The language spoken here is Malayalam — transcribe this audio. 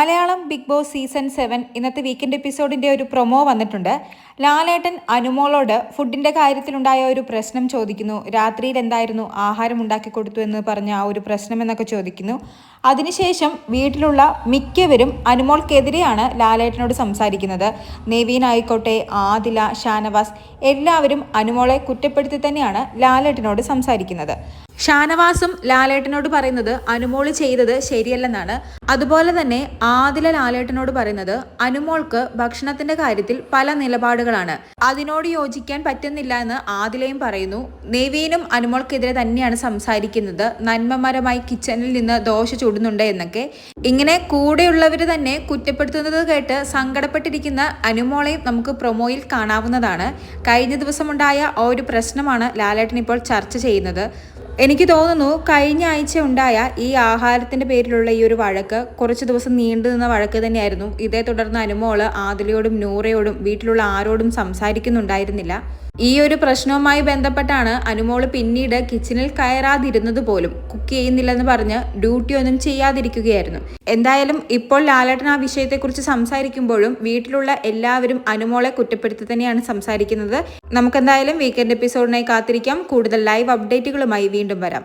Malayalam big boss season seven ഇന്നത്തെ വീക്കെൻഡ് എപ്പിസോഡിന്റെ ഒരു പ്രൊമോ വന്നിട്ടുണ്ട്. ലാലേട്ടൻ അനുമോളോട് ഫുഡിന്റെ കാര്യത്തിലുണ്ടായ ഒരു പ്രശ്നം ചോദിക്കുന്നു. രാത്രിയിൽ എന്തായിരുന്നു? ആഹാരം ഉണ്ടാക്കി കൊടുത്തു എന്ന് പറഞ്ഞ ആ ഒരു പ്രശ്നം എന്നൊക്കെ ചോദിക്കുന്നു. അതിനുശേഷം വീട്ടിലുള്ള മിക്കവരും അനുമോൾക്കെതിരെയാണ് ലാലേട്ടനോട് സംസാരിക്കുന്നത്. നെവീൻ ആയിക്കോട്ടെ ആദില ഷാനവാസ് എല്ലാവരും അനുമോളെ കുറ്റപ്പെടുത്തി തന്നെയാണ് ലാലേട്ടനോട് സംസാരിക്കുന്നത്. ഷാനവാസും ലാലേട്ടനോട് പറയുന്നത് അനുമോൾ ചെയ്തത് ശരിയല്ലെന്നാണ്. അതുപോലെ തന്നെ ആദില ലാലേട്ടനോട് പറയുന്നത് അനുമോൾക്ക് ഭക്ഷണത്തിന്റെ കാര്യത്തിൽ പല നിലപാടുകളാണ്. അതിനോട് യോജിക്കാൻ പറ്റുന്നില്ല എന്ന് ആദിലയും പറയുന്നു. നെവീനും അനുമോൾക്കെതിരെ തന്നെയാണ് സംസാരിക്കുന്നത്. നന്മമരമായി കിച്ചണിൽ നിന്ന് ദോശ ചൂടുന്നുണ്ട് എന്നൊക്കെ. ഇങ്ങനെ കൂടെയുള്ളവർ തന്നെ കുറ്റപ്പെടുത്തുന്നത് കേട്ട് സങ്കടപ്പെട്ടിരിക്കുന്ന അനുമോളെയും നമുക്ക് പ്രൊമോയിൽ കാണാവുന്നതാണ്. കഴിഞ്ഞ ദിവസമുണ്ടായ ഒരു പ്രശ്നമാണ് ലാലേട്ടൻ ഇപ്പോൾ ചർച്ച ചെയ്യുന്നത്. എനിക്ക് തോന്നുന്നു കഴിഞ്ഞ ആഴ്ച ഉണ്ടായ ഈ ആഹാരത്തിന്റെ പേരിലുള്ള ഈ ഒരു വഴക്ക് കുറച്ച് ദിവസം നീണ്ടു നിന്ന വഴക്ക് തന്നെയായിരുന്നു. ഇതേ തുടർന്ന് അനുമോൾ ആദിലയോടും നൂറയോടും വീട്ടിലുള്ള ആരോടും സംസാരിക്കുന്നുണ്ടായിരുന്നില്ല. ഈ ഒരു പ്രശ്നവുമായി ബന്ധപ്പെട്ടാണ് അനുമോൾ പിന്നീട് കിച്ചണിൽ കയറാതിരുന്നത് പോലും കുക്ക് ചെയ്യുന്നില്ലെന്ന് പറഞ്ഞ് ഡ്യൂട്ടി ഒന്നും ചെയ്യാതിരിക്കുകയായിരുന്നു. എന്തായാലും ഇപ്പോൾ ലാലേട്ടൻ ആ വിഷയത്തെക്കുറിച്ച് സംസാരിക്കുമ്പോഴും വീട്ടിലുള്ള എല്ലാവരും അനുമോളെ കുറ്റപ്പെടുത്തി തന്നെയാണ് സംസാരിക്കുന്നത്. നമുക്കെന്തായാലും വീക്കെൻഡ് എപ്പിസോഡിനായി കാത്തിരിക്കാം. കൂടുതൽ ലൈവ് അപ്ഡേറ്റുകളുമായി വീണ്ടും വരാം.